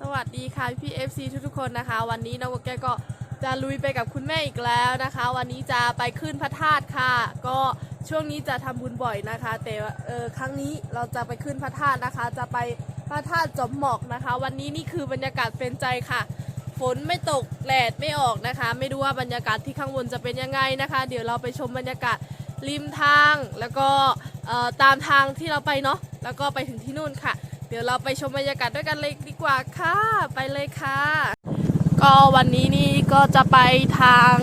สวัสดีค่ะพี่เอฟซีทุกๆคนนะคะ วันนี้น้องแกก็จะลุยไปกับคุณแม่อีกแล้วนะคะ วันนี้จะไปขึ้นพระธาตุค่ะ ก็ช่วงนี้จะทำบุญบ่อยนะคะ แต่เออครั้งนี้เราจะไปขึ้นพระธาตุนะคะ จะไปพระธาตุจอมหมอกนะคะ วันนี้นี่คือบรรยากาศเป็นใจค่ะฝนไม่ตกแดดไม่ออกนะคะ ไม่รู้ว่าบรรยากาศที่ข้างบนจะเป็นยังไงนะคะ เดี๋ยวเราไปชมบรรยากาศริมทางแล้วก็เอ่อตามทางที่เราไปเนาะแล้วก็ไปถึงที่นู่นค่ะ เดี๋ยวเราไปชมบรรยากาศด้วยกันเลยดีกว่าค่ะ ไปเลยค่ะ ก็วันนี้นี่ก็จะไปทาง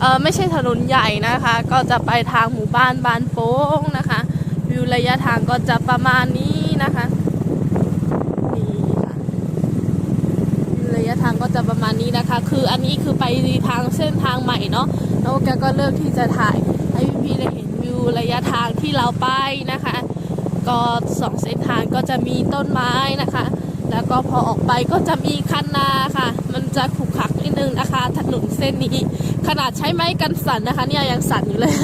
เออไม่ใช่ถนนใหญ่นะคะ ก็จะไปทางหมู่บ้านบานโป้งนะคะ วิวระยะทางก็จะประมาณนี้นะคะนี่ค่ะวิวระยะทางก็จะประมาณนี้นะคะ คืออันนี้คือไปทางเส้นทางใหม่เนาะแล้วแกก็เลือกที่จะถ่ายให้พี่ๆได้เห็นวิวระยะทางที่เราไปนะคะ ก็สองเส้นทางก็จะมีต้นไม้นะคะ แล้วก็พอออกไปก็จะมีคันนาค่ะ มันจะขรุขระนิดนึงนะคะ ถนนเส้นนี้ ขนาดใช้ไม้กันสั่นนะคะ เนี่ยยังสั่นอยู่เลย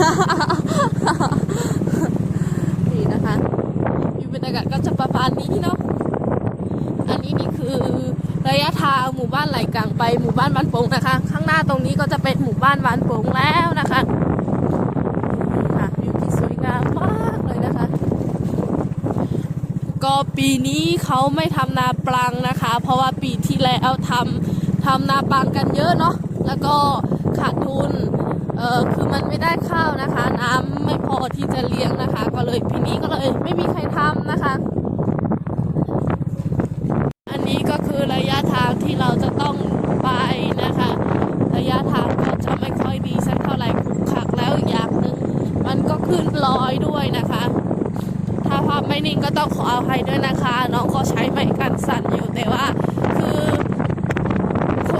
นี่นะคะอยู่บรรยากาศก็จะประมาณนี้เนาะ อันนี้นี่คือระยะทางหมู่บ้านไหลกลางไปหมู่บ้านบ้านโป่งนะคะ ข้างหน้าตรงนี้ก็จะเป็นหมู่บ้านบ้านโป่งแล้วนะคะนี่ค่ะวิวที่สวยงามมากเลยนะคะ ก็ปีนี้เขาไม่ทำนาปลังนะคะ เพราะว่าปีที่แล้วทำทำนาปลังกันเยอะเนาะแล้วก็ขาดทุนเออคือมันไม่ได้ข้าวนะคะ น้ำไม่พอที่จะเลี้ยงนะคะ ก็เลยปีนี้ก็เลยไม่มีใครทำนะคะ อันนี้ก็คือระยะทางที่เราจะต้องไปนะคะ ระยะทางก็จะไม่ค่อยดีสักเท่าไหร่ขรุขระแล้วอีกอย่างหนึ่งมันก็ขึ้นลอยด้วยนะคะาภาพไม่นิ่งก็ต้องขออภัยด้วยนะคะ น้องก็ใช้ไม้กันสั่นอยู่แต่ว่า คือ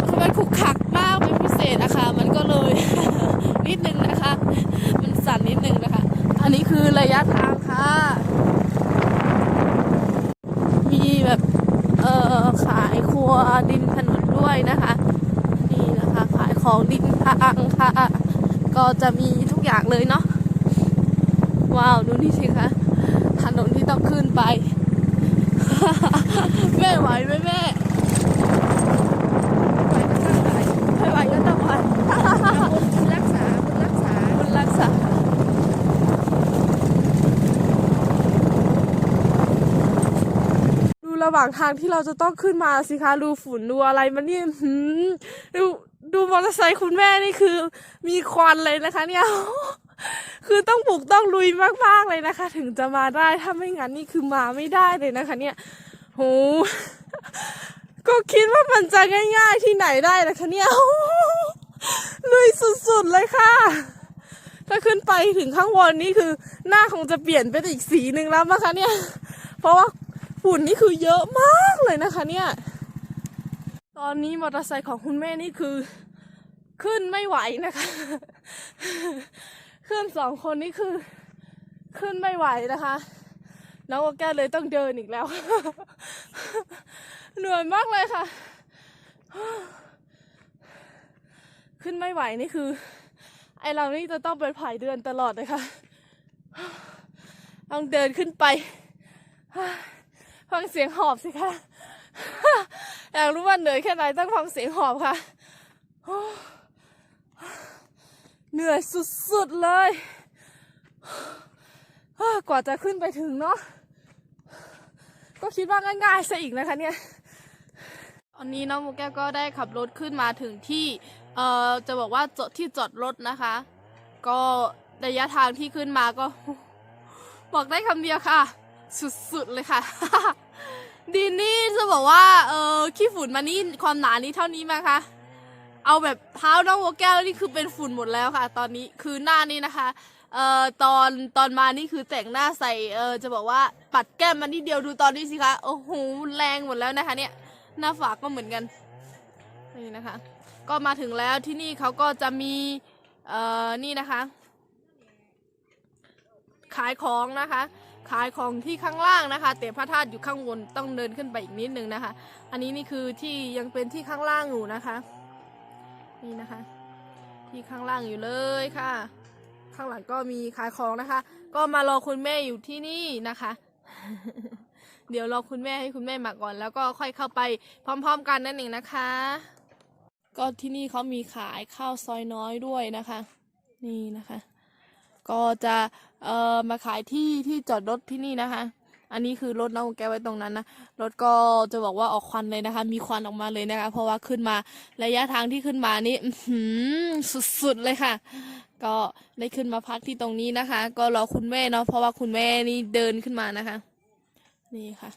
คือมันขุกขักมากเป็นพิเศษนะคะ มันก็เลย นิดนึงนะคะ มันสั่นนิดนึงนะคะ อันนี้คือระยะทางค่ะ มีแบบเอ่อขายครัวดินถนนด้วยนะคะนี่นะคะขายของดินทางค่ะ ก็จะมีทุกอย่างเลยเนาะว้าว ดูนี่สิคะ ถนนที่ต้องขึ้นไป แม่ไหวไหมแม่ไม่ไหวก็ต้องไหวคุณรักษาคุณรักษาคุณรักษาดูระหว่างทางที่เราจะต้องขึ้นมาสิคะดูฝุ่นดูอะไรมันนี่หือดูดูมอเตอร์ไซค์คุณแม่นี่คือ มีควันเลยนะคะ เนี่ยคือต้องบุกต้องลุยมากๆเลยนะคะ ถึงจะมาได้ถ้าไม่งั้นนี่คือมาไม่ได้เลยนะคะ เนี่ย โหก็คิดว่ามันจะง่าย ๆที่ไหนได้นะคะเนี่ยลุยสุดๆเลยค่ะ ถ้าขึ้นไปถึงข้างบนนี่คือ หน้าคงจะเปลี่ยนเป็นอีกสีหนึ่งแล้วมั้งคะเนี่ย เพราะว่าฝุ่นนี่คือเยอะมากเลยนะคะเนี่ย ตอนนี้มอเตอร์ไซค์ของคุณแม่นี่คือ ขึ้นไม่ไหวนะคะ ขึ้นสองคนนี่คือ ขึ้นไม่ไหวนะคะ น้องโอแกเลยต้องเดินอีกแล้ว เหนื่อยมากเลยค่ะ ขึ้นไม่ไหวนี่คือ ไอเรานี่จะต้องเป็นผายเดือนตลอดเลยค่ะ ต้องเดินขึ้นไปฟังเสียงหอบสิคะอยากรู้ว่าเหนื่อยแค่ไหนต้องฟังเสียงหอบค่ะ เหนื่อยสุดๆเลย กว่าจะขึ้นไปถึงเนาะ ก็คิดว่าง่ายๆซะอีกนะคะเนี่ยตอนนี้น้องมุกแก้วก็ได้ขับรถขึ้นมาถึงที่เอ่อจะบอกว่าจอดที่จอดรถนะคะ ก็ระยะทางที่ขึ้นมาก็ บอกได้คำเดียวค่ะ สุดๆเลยค่ะ ดินนี่จะบอกว่าเออขี้ฝุ่นมานี่ความหนานี้เท่านี้ไหมคะเอาแบบเท้าน้องวัวแก้วนี่คือเป็นฝุ่นหมดแล้วค่ะ ตอนนี้คือหน้านี่นะคะ เอ่อตอนตอนมานี่คือแต่งหน้าใส่เออจะบอกว่าปัดแก้มมานิดเดียวดูตอนนี้สิคะโอ้โหแรงหมดแล้วนะคะ เนี่ยหน้าฝากก็เหมือนกันนี่นะคะ ก็มาถึงแล้วที่นี่เขาก็จะมีเอ่อนี่นะคะ ขายของนะคะ ขายของที่ข้างล่างนะคะแต่พระธาตุอยู่ข้างบนต้องเดินขึ้นไปอีกนิดนึงนะคะ อันนี้นี่คือที่ยังเป็นที่ข้างล่างอยู่นะคะ นี่นะคะ ที่ข้างล่างอยู่เลยค่ะ ข้างหลังก็มีขายของนะคะ ก็มารอคุณแม่อยู่ที่นี่นะคะ เดี๋ยวรอคุณแม่ให้คุณแม่มาก่อน แล้วก็ค่อยเข้าไปพร้อม ๆ กันนั่นเองนะคะ ก็ที่นี่เขามีขายข้าวซอยน้อยด้วยนะคะ นี่นะคะ ก็จะเอ่อมาขายที่ที่จอดรถที่นี่นะคะ อันนี้คือรถน้องแกไว้ตรงนั้นนะรถก็จะบอกว่าออกควันเลยนะคะ มีควันออกมาเลยนะคะ เพราะว่าขึ้นมาระยะทางที่ขึ้นมานี้สุดๆเลยค่ะ ก็ได้ขึ้นมาพักที่ตรงนี้นะคะ ก็รอคุณแม่เนาะเพราะว่าคุณแม่นี่เดินขึ้นมานะคะ นี่ค่ะ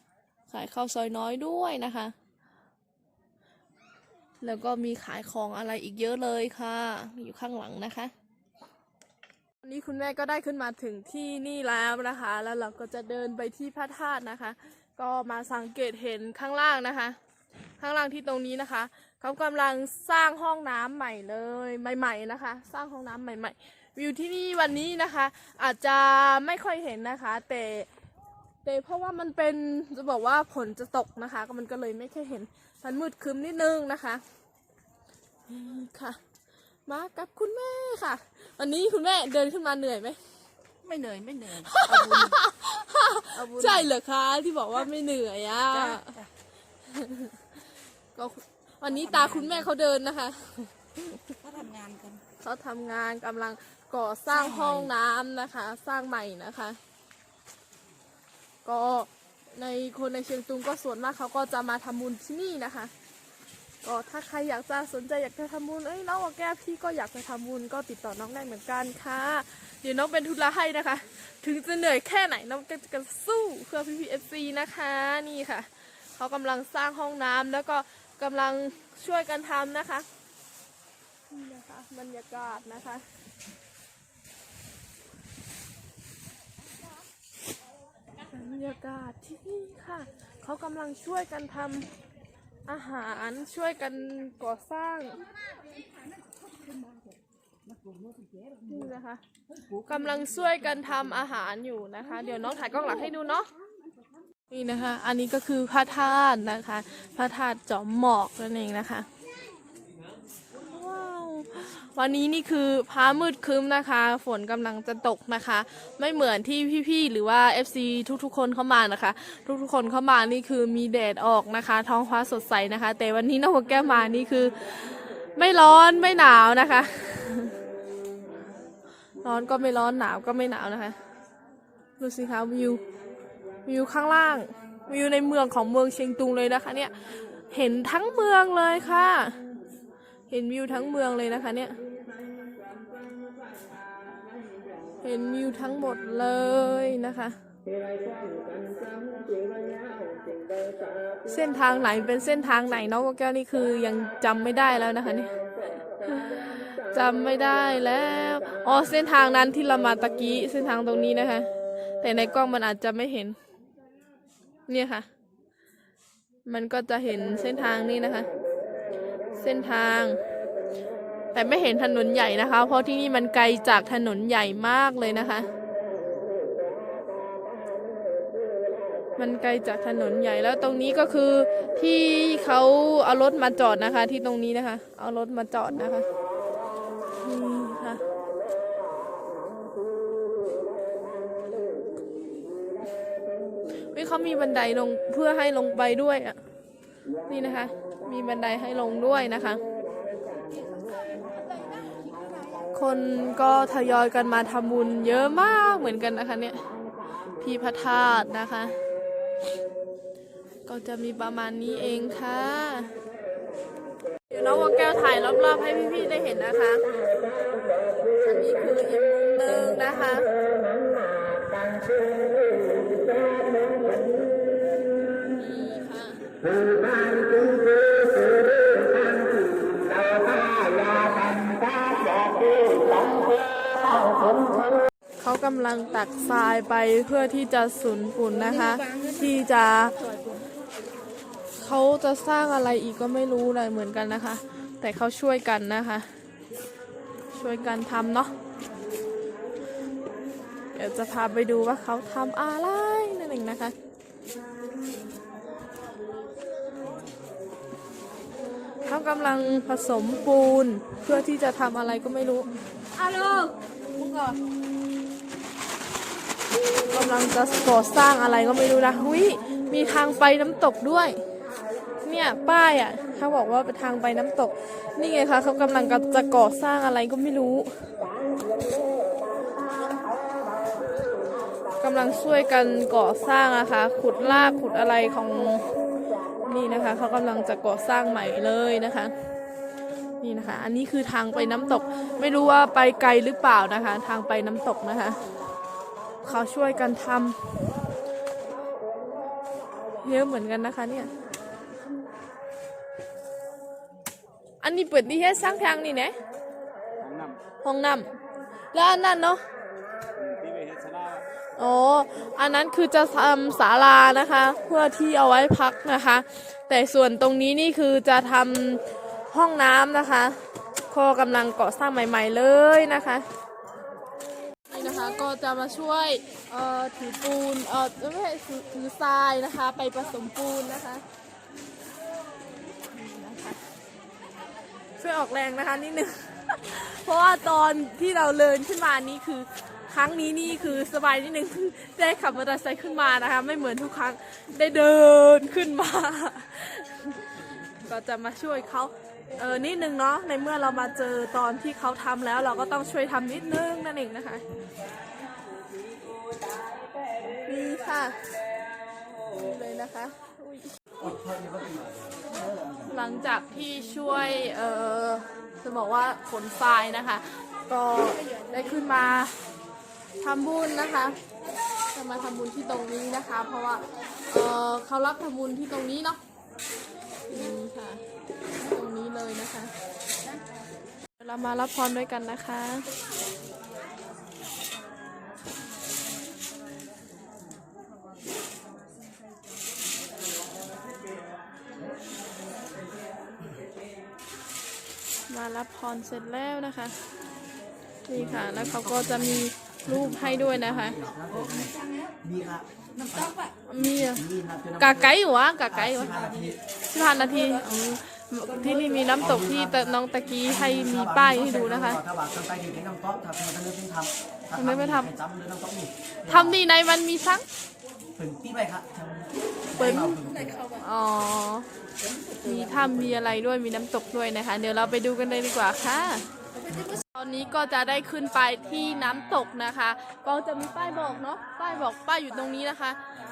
ขายข้าวซอยน้อยด้วยนะคะ แล้วก็มีขายของอะไรอีกเยอะเลยค่ะ อยู่ข้างหลังนะคะวันนี้คุณแม่ก็ได้ขึ้นมาถึงที่นี่แล้วนะคะ แล้วเราก็จะเดินไปที่พระธาตุนะคะ ก็มาสังเกตเห็นข้างล่างนะคะ ข้างล่างที่ตรงนี้นะคะ เขากำลังสร้างห้องน้ำใหม่เลยใหม่ๆนะคะ สร้างห้องน้ำใหม่ๆ วิวที่นี่วันนี้นะคะ อาจจะไม่ค่อยเห็นนะคะ แต่แต่เพราะว่ามันเป็นจะบอกว่าฝนจะตกนะคะ ก็มันก็เลยไม่ค่อยเห็นมันมืดครึ้มนิดนึงนะคะนี่ค่ะ มากับคุณแม่ค่ะ วันนี้คุณแม่เดินขึ้นมาเหนื่อยไหมไม่เหนื่อยไม่เหนื่อยเอาบุญเอาบุญใช่เหรอคะที่บอกว่าไม่เหนื่อยอะจ้ะจ้ะก็ วันนี้ตาคุณแม่เขาเดินนะคะก็ทำงานกัน เขาทำงานกำลังก่อสร้างสร้างใหม่ห้องน้ำนะคะ สร้างใหม่นะคะ ก็ในคนในเชียงตุงก็ส่วนมากเขาก็จะมาทำบุญที่นี่นะคะ ก็ถ้าใครอยากจะสนใจอยากจะทำบุญเอ้ยน้องว่าแก้วพี่ก็อยากจะทำบุญก็ติดต่อน้องได้เหมือนกันค่ะ เดี๋ยวน้องเป็นทุนละให้นะคะ ถึงจะเหนื่อยแค่ไหนน้องก็จะสู้เพื่อพี่พีเอฟซีนะคะนี่ค่ะเขากำลังสร้างห้องน้ำแล้วก็ กำลังช่วยกันทำนะคะนี่นะคะ บรรยากาศนะคะ บรรยากาศที่นี่ค่ะ เขากำลังช่วยกันทำอาหารช่วยกันก่อสร้างนี่นะคะกำลังช่วยกันทำอาหารอยู่นะคะ เดี๋ยวน้องถ่ายกล้องหลังให้ดูเนาะ นี่นะคะ อันนี้ก็คือพระธาตุนะคะ พระธาตุจอมหมอกนั่นเองนะคะว้าววันนี้นี่คือพ้ามืดครึ้มนะคะ ฝนกำลังจะตกนะคะ ไม่เหมือนที่พี่ๆหรือว่า FC ทุกๆ คนเข้ามานะคะ ทุกๆ คนเข้ามานี่คือมีแดดออกนะคะ ท้องฟ้าสดใสนะคะ แต่วันนี้น้องหัวแก้วมานี่คือ ไม่ร้อนไม่หนาวนะคะ ร้อนก็ไม่ร้อนหนาวก็ไม่หนาวนะคะ ดูสิคะวิว วิวข้างล่าง วิวในเมืองของเมืองเชียงตุงเลยนะคะเนี่ย เห็นทั้งเมืองเลยค่ะ เห็นวิวทั้งเมืองเลยนะคะเนี่ย เห็นวิวทั้งหมดเลยนะคะ เส้นทางไหนเป็นเส้นทางไหนน้องแก้วนี่คือยังจำไม่ได้แล้วนะคะเนี่ยจำไม่ได้แล้ว อ๋อ เส้นทางนั้นที่เรามาตะกี้ เส้นทางตรงนี้นะคะ แต่ในกล้องมันอาจจะไม่เห็น เนี่ยค่ะ มันก็จะเห็นเส้นทางนี้นะคะ เส้นทาง แต่ไม่เห็นถนนใหญ่นะคะ เพราะที่นี่มันไกลจากถนนใหญ่มากเลยนะคะ มันไกลจากถนนใหญ่แล้วตรงนี้ก็คือที่เขาเอารถมาจอดนะคะ ที่ตรงนี้นะคะ เอารถมาจอดนะคะ เขามีบันไดลงเพื่อให้ลงไปด้วยอะนี่นะคะ มีบันไดให้ลงด้วยนะคะ คนก็ทยอยกันมาทำบุญเยอะมากเหมือนกันนะคะเนี่ยที่พระธาตุนะคะ ก็จะมีประมาณนี้เองค่ะ เดี๋ยวน้องวงแก้วถ่ายรอบๆให้พี่ๆได้เห็นนะคะ อันนี้คืออีกมุมหนึ่งนะคะ เขากำลังตักทรายไปเพื่อที่จะสูญฝุ่นนะคะ ที่จะเขาจะสร้างอะไรอีกก็ไม่รู้เลยเหมือนกันนะคะ แต่เขาช่วยกันนะคะ ช่วยกันทำเนาะ ดี๋ยวจะพาไปดูว่าเขาทำอะไรนั่นเองนะคะ เขากำลังผสมปูนเพื่อที่จะทำอะไรก็ไม่รู้ฮัลโหลมึงก่อนกำลังจะก่อสร้างอะไรก็ไม่รู้นะหุยมีทางไปน้ำตกด้วย เนี่ยป้ายอะเขาบอกว่าเป็นทางไปน้ำตก นี่ไงคะเขากำลังจะก่อสร้างอะไรก็ไม่รู้ำลังช่วยกันก่อสร้างนะคะ ขุดลากขุดอะไรของนี่นะคะเขากำลังจะก่อสร้างใหม่เลยนะคะ นี่นะคะ อันนี้คือทางไปน้ำตก ไม่รู้ว่าไปไกลหรือเปล่านะคะ ทางไปน้ำตกนะคะเขาช่วยกันทำเยอะเหมือนกันนะคะเนี่ยอันนี้เปิดดีแค่สร้างทางนี่นะห้องน้ำแล้วอันนั้นเนาะ อ๋ออันนั้นคือจะทำศาลานะคะ เพื่อที่เอาไว้พักนะคะ แต่ส่วนตรงนี้นี่คือจะทำห้องน้ำนะคะก็กำลังก่อสร้างใหม่ ๆเลยนะคะนี่นะคะก็จะมาช่วยเอ่อถือปูนเอ่อไม่ใช่ถือถือทรายนะคะ ไปผสมปูนนะคะนี่นะคะช่วยออกแรงนะคะนิดนึง เพราะว่าตอนที่เราเลินขึ้นมานี่คือ ครั้งนี้นี่คือสบายนิดนึงได้ขับมอเตอร์ไซค์ขึ้นมานะคะ ไม่เหมือนทุกครั้งได้เดินขึ้นมา ก็จะมาช่วยเขาเออนิดนึงเนาะในเมื่อเรามาเจอตอนที่เขาทำแล้ว เราก็ต้องช่วยทำนิดนึงนั่นเองนะคะนี่ค่ะนี่เลยนะคะหลังจากที่ช่วยเออจะบอกว่าขนทรายนะคะ ก็ได้ขึ้นมา ทำบุญนะคะ จะมาทำบุญที่ตรงนี้นะคะ เพราะว่าเออเขารับทำบุญที่ตรงนี้เนาะนี่ค่ะ ตรงนี้เลยนะคะเดี๋ยวเรามารับพรด้วยกันนะคะมารับพรเสร็จแล้วนะคะ นี่ค่ะ แล้วเขาก็จะมี รูปให้ด้วยนะคะ มีครับมีอะมีครับคือน้ำกาไก่อยู่วะกาไก่อยู่วะห้านาทีสิบห้านาทีอืมที่นี่มีน้ำตกที่แต่น้องตะกี้ให้มีป้ายให้ดูนะคะถ้าว่าทำไปถึงน้ำต๊อกถ้าทำเรื่องทำทำไมไม่ทำให้จำเรื่องน้ำต๊อกนี่ทำดีในมันมีซักเปิดที่ไปครับทำเปิดอาไปครับอ๋อ มีถ้ำมีอะไรด้วยมีน้ำตกด้วยนะคะ เดี๋ยวเราไปดูกันเลยดีกว่าค่ะ ตอนนี้ก็จะได้ขึ้นไปที่น้ำตกนะคะ ก็จะมีป้ายบอกเนาะป้ายบอกป้ายอยู่ตรงนี้นะคะ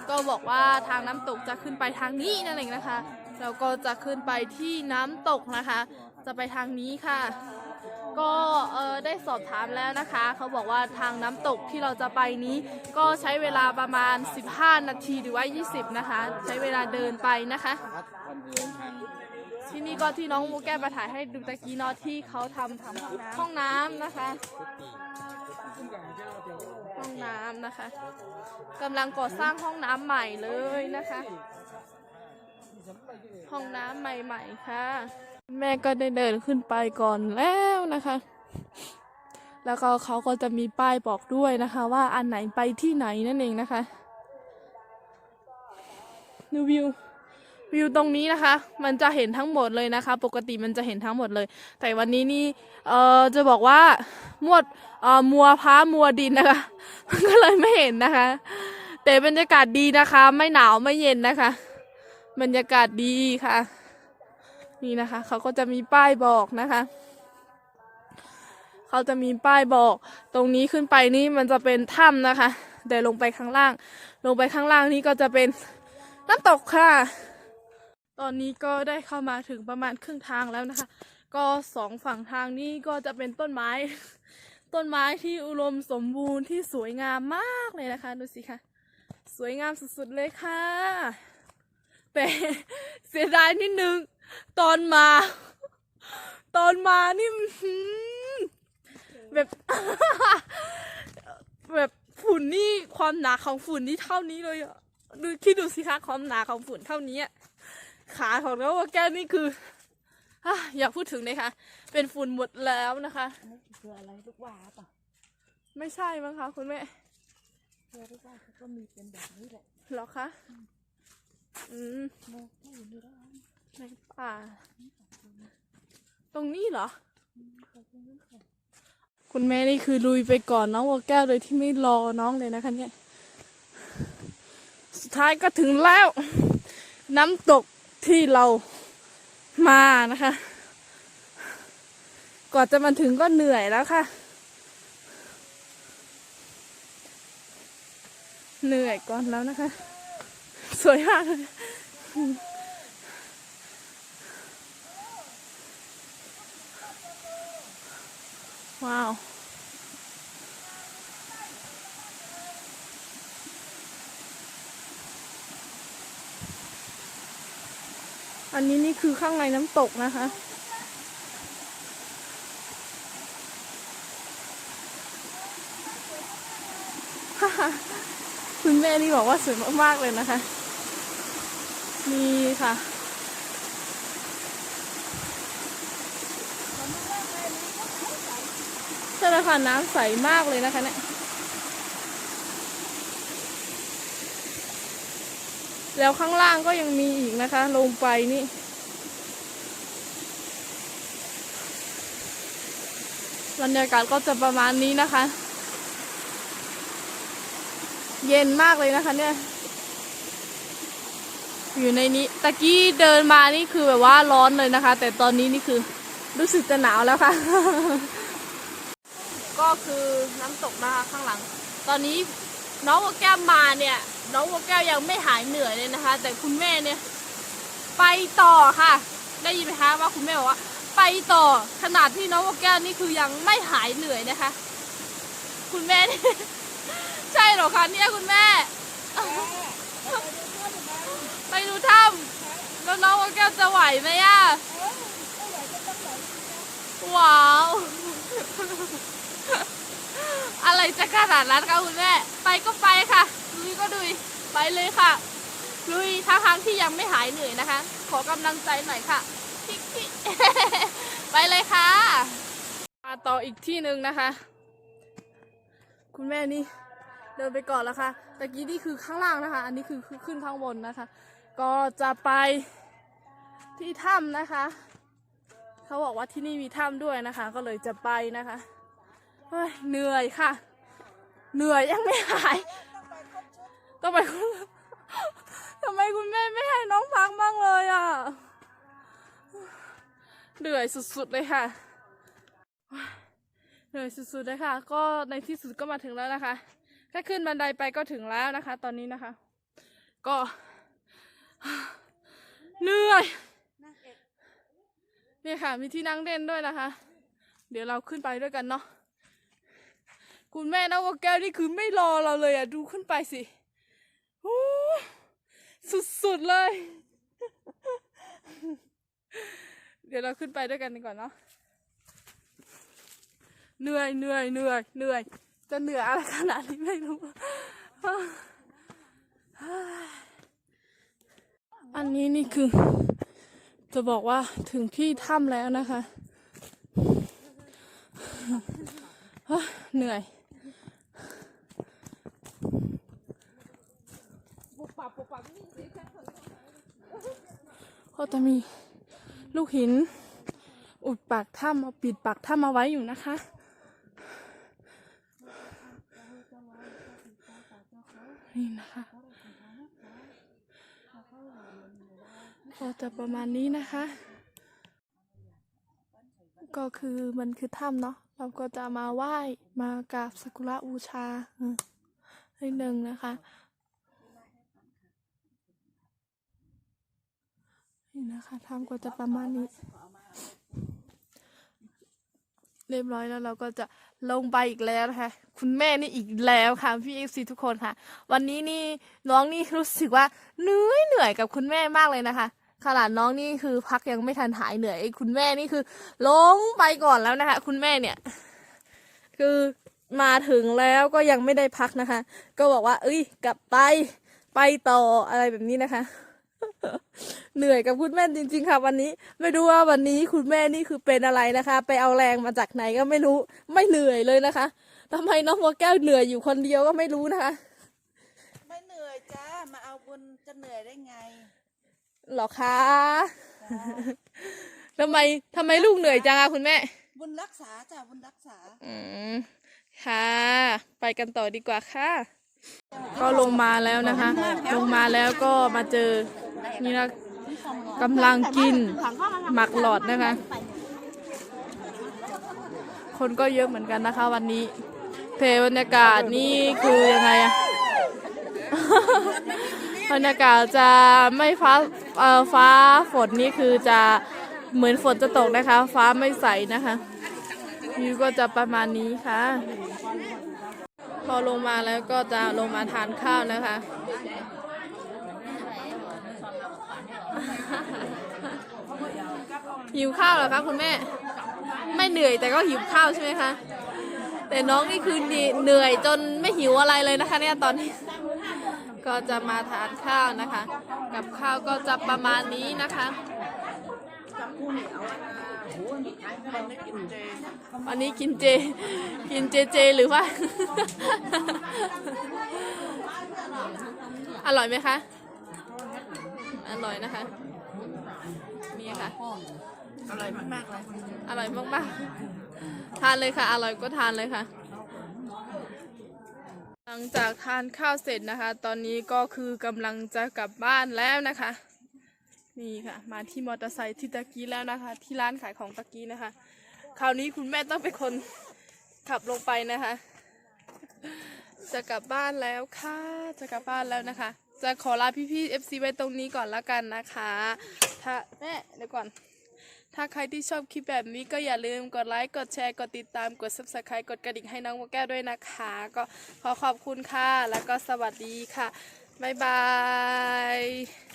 ก็บอกว่าทางน้ำตกจะขึ้นไปทางนี้นั่นเองนะคะแล้วก็จะขึ้นไปที่น้ำตกนะคะ จะไปทางนี้ค่ะ ก็เออได้สอบถามแล้วนะคะ เขาบอกว่าทางน้ำตกที่เราจะไปนี้ ก็ใช้เวลาประมาณ 15 นาทีหรือว่า 20 นะคะ ใช้เวลาเดินไปนะคะ ที่นี่ก็ที่น้องมูแก้มาถ่ายให้ดูตะกี้เนอที่เขาทำทำห้องน้ำนะคะ ห้องน้ำนะคะกำลังก่อสร้างห้องน้ำใหม่เลยนะคะ ห้องน้ำใหม่ๆค่ะ แม่ก็ได้เดินขึ้นไปก่อนแล้วนะคะ แล้วก็เขาก็จะมีป้ายบอกด้วยนะคะ ว่าอันไหนไปที่ไหนนั่นเองนะคะดูวิว วิวตรงนี้นะคะ มันจะเห็นทั้งหมดเลยนะคะ ปกติมันจะเห็นทั้งหมดเลย แต่วันนี้นี่เอ่อจะบอกว่ามวดเอ่อมัวพ้ามัวดินนะคะ มันก็เลยไม่เห็นนะคะ แต่บรรยากาศดีนะคะ ไม่หนาวไม่เย็นนะคะ บรรยากาศดีค่ะ นี่นะคะเขาก็จะมีป้ายบอกนะคะเขาจะมีป้ายบอก ตรงนี้ขึ้นไปนี่มันจะเป็นถ้ำนะคะ แต่ลงไปข้างล่าง ลงไปข้างล่างนี่ก็จะเป็นน้ำตกค่ะ ตอนนี้ก็ได้เข้ามาถึงประมาณครึ่งทางแล้วนะคะ ก็สองฝั่งทางนี้ก็จะเป็นต้นไม้ ต้นไม้ที่อุดมสมบูรณ์ที่สวยงามมากเลยนะคะดูสิคะสวยงามสุดๆเลยค่ะ แต่เสียดายนิดนึง ตอนมา ตอนมานี่แบบ แบบฝุ่นนี่ความหนาของฝุ่นนี่เท่านี้เลยดูคิดดูสิคะความหนาของฝุ่นเท่านี้ ขาของเราว่าแก้วนี่คืออะอยากพูดถึงเลยค่ะ เป็นฝุ่นหมดแล้วนะคะ อันนี้คืออะไรลูกว่าป่ะไม่ใช่มั้งคะคุณแม่เคือลูกว่าเขาก็มีเป็นแบบนี้แหละเหรอคะอืมโมก็อยู่นี่แล้วในป่า ตรงนี้เหรอคุณแม่นี่คือลุยไปก่อนน้องวัวแก้วโดยที่ไม่รอน้องเลยนะคะเนี่ยสสุดท้ายก็ถึงแล้ว น้ำตก ที่เรามานะคะ ก่อนจะมาถึงก็เหนื่อยแล้วค่ะ เหนื่อยก่อนแล้วนะคะ สวยมากเลยว้าว อันนี้นี่คือข้างในน้ำตกนะคะ คุณแม่นี่บอกว่าสวยมากๆเลยนะคะ นี่ค่ะใช่แล้วค่ะน้ำใสมากเลยนะคะเนี่ย แล้วข้างล่างก็ยังมีอีกนะคะ ลงไปนี่ บรรยากาศก็จะประมาณนี้นะคะ เย็นมากเลยนะคะเนี่ย อยู่ในนี้ตะกี้เดินมานี่คือแบบว่าร้อนเลยนะคะ แต่ตอนนี้นี่คือรู้สึกจะหนาวแล้วค่ะ ก็คือน้ำตกนะคะข้างหลัง ตอนนี้น้องวัวแก้วมาเนี่ย น้องวัวแก้วยังไม่หายเหนื่อยเลยนะคะ แต่คุณแม่เนี่ย ไปต่อค่ะ ได้ยินไหมคะว่าคุณแม่บอกว่าไปต่อขนาดที่น้องวัวแก้วนี่คือยังไม่หายเหนื่อยนะคะ คุณแม่นี่ใช่เหรอคะเนี่ยคุณแม่ ไปดูถ้ำแล้วน้องวัวแก้วจะไหวไหมอะว้าวอะไรจะขนาดนั้นคะคุณแม่ ไปก็ไปค่ะ ยก็ลุยไปเลยค่ะ ลุยทั้งทางที่ยังไม่หายเหนื่อยนะคะ ขอกำลังใจหน่อยค่ะ ไปเลยค่ะมาต่ออีกที่หนึ่งนะคะ คุณแม่นี่เดินไปก่อนแล้วค่ะตะกี้นี่คือข้างล่างนะคะ อันนี้คือคือขึ้นข้างบนนะคะ ก็จะไปที่ถ้ำนะคะ เขาบอกว่าที่นี่มีถ้ำด้วยนะคะ ก็เลยจะไปนะคะ เฮ้ยเหนื่อยค่ะ เหนื่อยยังไม่หาย ต้องไปคุณทำไมคุณแม่ไม่ให้น้องพักบ้างเลยอะเหนื่อยสุดๆเลยค่ะเหนื่อยสุดๆเลยค่ะ ก็ในที่สุดก็มาถึงแล้วนะคะแค่ขึ้นบันไดไปก็ถึงแล้วนะคะ ตอนนี้นะคะ ก็เหนื่อยนี่ค่ะ มีที่นั่งเล่นด้วยนะคะ เดี๋ยวเราขึ้นไปด้วยกันเนาะคุณแม่นะว่าแก้วนี่คือไม่รอเราเลยอะดูขึ้นไปสิ โอ้สุดๆเลย เดี๋ยวเราขึ้นไปด้วยกันก่อนเนาะเหนื่อยเหนื่อยเหนื่อยเหนื่อย จะเหนื่อยอะไรขนาดนี้ไม่รู้ อันนี้นี่คือ จะบอกว่าถึงที่ถ้ำแล้วนะคะ เหนื่อย ก็จะมีลูกหิน อุดปากถ้ำเอาปิดปากถ้ำเอาไว้อยู่นะคะ นี่นะคะก็จะประมาณนี้นะคะ ก็คือมันคือถ้ำเนาะเราก็จะมาไหว้มากราบสักการะบูชาอืมนิดนึงนะคะ นี่นะคะถ้ำก็จะประมาณนี้ เรียบร้อยแล้วเราก็จะลงไปอีกแล้วนะคะ คุณแม่นี่อีกแล้วค่ะพี่เอฟซีทุกคนค่ะ วันนี้นี่น้องนี่รู้สึกว่าเหนื่อยเหนื่อยกับคุณแม่มากเลยนะคะขนาดน้องนี่คือพักยังไม่ทันหายเหนื่อยคุณแม่นี่คือ ลงไปก่อนแล้วนะคะ คุณแม่เนี่ย คือมาถึงแล้วก็ยังไม่ได้พักนะคะ ก็บอกว่า เอ้ย กลับไปไปต่ออะไรแบบนี้นะคะ เหนื่อยกับคุณแม่จริง ๆ ค่ะ วันนี้ ไม่รู้ว่าวันนี้คุณแม่นี่คือเป็นอะไรนะคะ ไปเอาแรงมาจากไหนก็ไม่รู้ไม่เหนื่อยเลยนะคะทำไมน้องหัวแก้วเหนื่อยอยู่คนเดียวก็ไม่รู้นะคะไม่เหนื่อยจ้ามาเอาบุญจะเหนื่อยได้ไงหรอคะจ้าทำไมทำไมลูกเหนื่อยจังอะคุณแม่ บุญรักษาจ้าบุญรักษา อืมค่ะ ไปกันต่อดีกว่าค่ะ ก็ลงมาแล้วนะคะ ลงมาแล้วก็มาเจอนี่นะกำลังกินหมักหลอดนะคะ คนก็เยอะเหมือนกันนะคะ วันนี้ เพลบรรยากาศนี่คือยังไงอะบรรยากาศจะไม่ฟ้าเอ่อฟ้าฝนนี่คือจะเหมือนฝนจะตกนะคะ ฟ้าไม่ใสนะคะวิวก็จะประมาณนี้ค่ะ พอลงมาแล้วก็จะลงมาทานข้าวนะคะ หิวข้าวเหรอคะคุณแม่ ไม่เหนื่อยแต่ก็หิวข้าวใช่ไหมคะแต่น้องนี่คือเหนื่อยจนไม่หิวอะไรเลยนะคะเนี่ยตอนนี้ ก็จะมาทานข้าวนะคะ กับข้าวก็จะประมาณนี้นะคะ วันนี้กินเจ กินเจเจหรือว่า อร่อยไหมคะ อร่อยนะคะนี่ค่ะ อร่อยมากๆเลยอร่อยมากๆ ทานเลยค่ะ อร่อยก็ทานเลยค่ะ หลังจากทานข้าวเสร็จนะคะ ตอนนี้ก็คือกำลังจะกลับบ้านแล้วนะคะ นี่ค่ะ มาที่มอเตอร์ไซค์ที่ตะกี้แล้วนะคะ ที่ร้านขายของตะกี้นะคะ คราวนี้คุณแม่ต้องเป็นคนขับลงไปนะคะ จะกลับบ้านแล้วค่ะ จะกลับบ้านแล้วนะคะ จะขอลาพี่ๆ FC ไว้ตรงนี้ก่อนละกันนะคะ ถ้าแม่เดี๋ยวก่อน ถ้าใครที่ชอบคลิปแบบนี้ก็อย่าลืมกดไลค์ กดแชร์ กดติดตาม กด subscribe กดกระดิ่งให้น้องโมแก้วด้วยนะคะ ก็ขอขอบคุณค่ะ แล้วก็สวัสดีค่ะ บ๊ายบาย